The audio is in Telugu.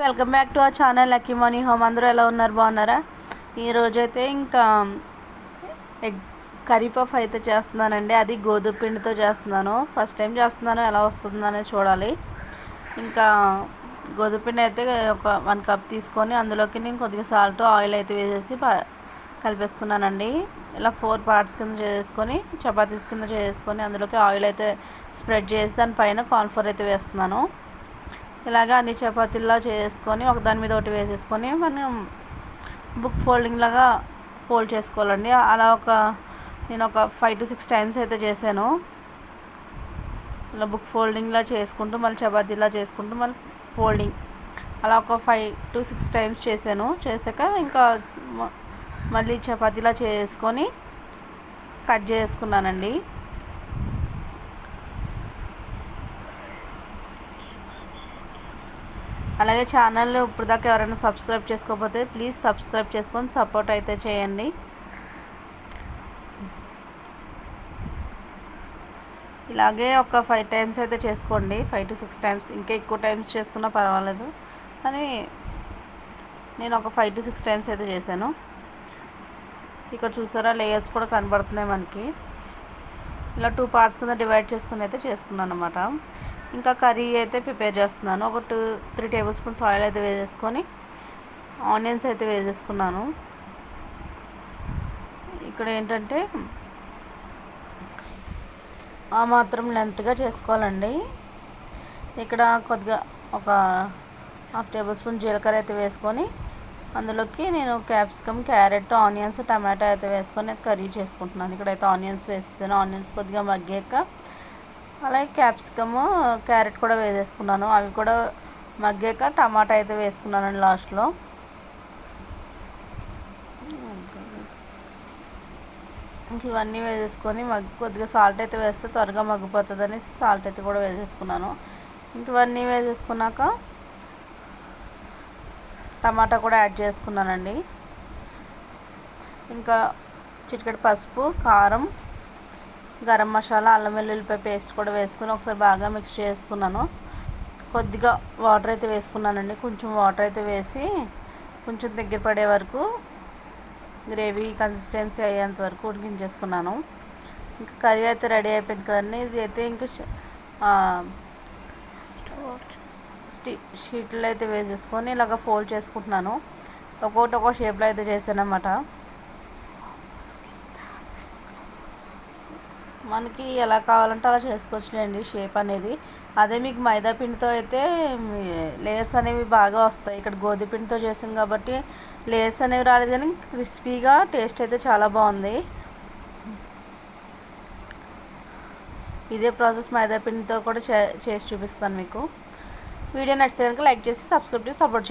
Welcome back to our channel lucky money home. అందరూ ఎలా ఉన్నారు? బాగున్నారా? ఈరోజైతే ఇంకా ఎగ్ కర్రీ పఫ్ అయితే చేస్తున్నానండి. అది గోధుమ పిండితో చేస్తున్నాను. ఫస్ట్ టైం చేస్తున్నాను. ఎలా వస్తుందో అనేది చూడాలి. ఇంకా గోధుమ పిండి అయితే ఒక వన్ కప్ తీసుకొని అందులోకి నేను కొద్దిగా సాల్ట్ ఆయిల్ అయితే వేసేసి కలిపేసుకున్నానండి. ఇలా ఫోర్ పార్ట్స్ కింద చేసుకొని చపాతీస్ కింద చేసుకొని అందులోకి ఆయిల్ అయితే స్ప్రెడ్ చేసి దానిపైన కార్న్ఫ్లోర్ అయితే వేస్తున్నాను. ఇలాగ అన్ని చపాతీల్లా చేసుకొని ఒక దాని మీద ఒకటి వేసేసుకొని మనం బుక్ ఫోల్డింగ్ లాగా ఫోల్డ్ చేసుకోవాలండి. అలా ఒక నేను ఒక ఫైవ్ టు సిక్స్ టైమ్స్ అయితే చేశాను. ఇలా బుక్ ఫోల్డింగ్లా చేసుకుంటూ మళ్ళీ చపాతీలా చేసుకుంటూ మళ్ళీ ఫోల్డింగ్. అలా ఒక ఫైవ్ టు సిక్స్ టైమ్స్ చేశాను. చేశాక ఇంకా మళ్ళీ చపాతీలా చేసుకొని కట్ చేసుకున్నానండి. అలాగే ఛానల్ ఇప్పుడు దాకా ఎవరైనా సబ్స్క్రైబ్ చేసుకోకపోతే ప్లీజ్ సబ్స్క్రైబ్ చేసుకొని సపోర్ట్ అయితే చేయండి. ఇలాగే ఒక ఫైవ్ టైమ్స్ అయితే చేసుకోండి. Five to six times. ఇంకా ఎక్కువ టైమ్స్ చేసుకున్నా పర్వాలేదు. కానీ నేను ఒక ఫైవ్ టు సిక్స్ టైమ్స్ అయితే చేశాను. ఇక్కడ చూసారా లేయర్స్ కూడా కనబడుతున్నాయి మనకి. ఇలా టూ పార్ట్స్ కింద డివైడ్ చేసుకుని అయితే చేసుకున్నాను అనమాట ఇంకా కర్రీ అయితే ప్రిపేర్ చేస్తున్నాను. ఒక two three tablespoons oil అయితే వేసేసుకొని ఆనియన్స్ అయితే వేసేసుకున్నాను. ఇక్కడ ఏంటంటే ఆ మాత్రం లెంత్గా చేసుకోవాలండి. ఇక్కడ కొద్దిగా ఒక హాఫ్ టేబుల్ స్పూన్ జీలకర్ర అయితే వేసుకొని అందులోకి నేను క్యాప్సికమ్ క్యారెట్ ఆనియన్స్ టమాటా అయితే వేసుకొని కర్రీ చేసుకుంటున్నాను. ఇక్కడైతే ఆనియన్స్ వేసేసాను. ఆనియన్స్ కొద్దిగా మగ్గాక అలాగే క్యాప్సికమ్ క్యారెట్ కూడా వేసేసుకున్నాను. అవి కూడా మగ్గాక టమాటా అయితే వేసుకున్నాను లాస్ట్లో. ఇంక ఇవన్నీ వేసేసుకొని మగ్గి కొద్దిగా సాల్ట్ అయితే వేస్తే త్వరగా మగ్గిపోతుంది అనేసి సాల్ట్ అయితే కూడా వేసేసుకున్నాను. ఇంక ఇవన్నీ వేసేసుకున్నాక టమాటా కూడా యాడ్ చేసుకున్నానండి. ఇంకా చిటికెడు పసుపు కారం గరం మసాలా అల్లం వెల్లుల్లిపాయ పేస్ట్ కూడా వేసుకుని ఒకసారి బాగా మిక్స్ చేసుకున్నాను. కొద్దిగా వాటర్ అయితే వేసుకున్నానండి. కొంచెం వాటర్ అయితే వేసి కొంచెం దగ్గర పడే వరకు గ్రేవీ కన్సిస్టెన్సీ అయ్యేంత వరకు ఉడికించేసుకున్నాను. ఇంకా కర్రీ అయితే రెడీ అయిపోయింది కదండి. ఇది అయితే ఇంకా షీట్లు అయితే వేసేసుకొని ఇలాగ ఫోల్డ్ చేసుకుంటున్నాను. ఒక్కొక్కటి ఒక్కో షేప్లో అయితే చేశాను అన్నమాట మనకి ఎలా కావాలంటే అలా చేసుకోవచ్చులేండి షేప్ అనేది. అదే మీకు మైదా పిండితో అయితే లేయర్స్ అనేవి బాగా వస్తాయి. ఇక్కడ గోధుమ పిండితో చేసాం కాబట్టి లేయర్స్ అనేవి రాలేదు కానీ క్రిస్పీగా టేస్ట్ అయితే చాలా బాగుంది. ఇదే ప్రాసెస్ మైదా పిండితో కూడా చే చేసి చూపిస్తాను మీకు. వీడియో నచ్చితే కనుక లైక్ చేసి సబ్స్క్రైబ్ చేసి సపోర్ట్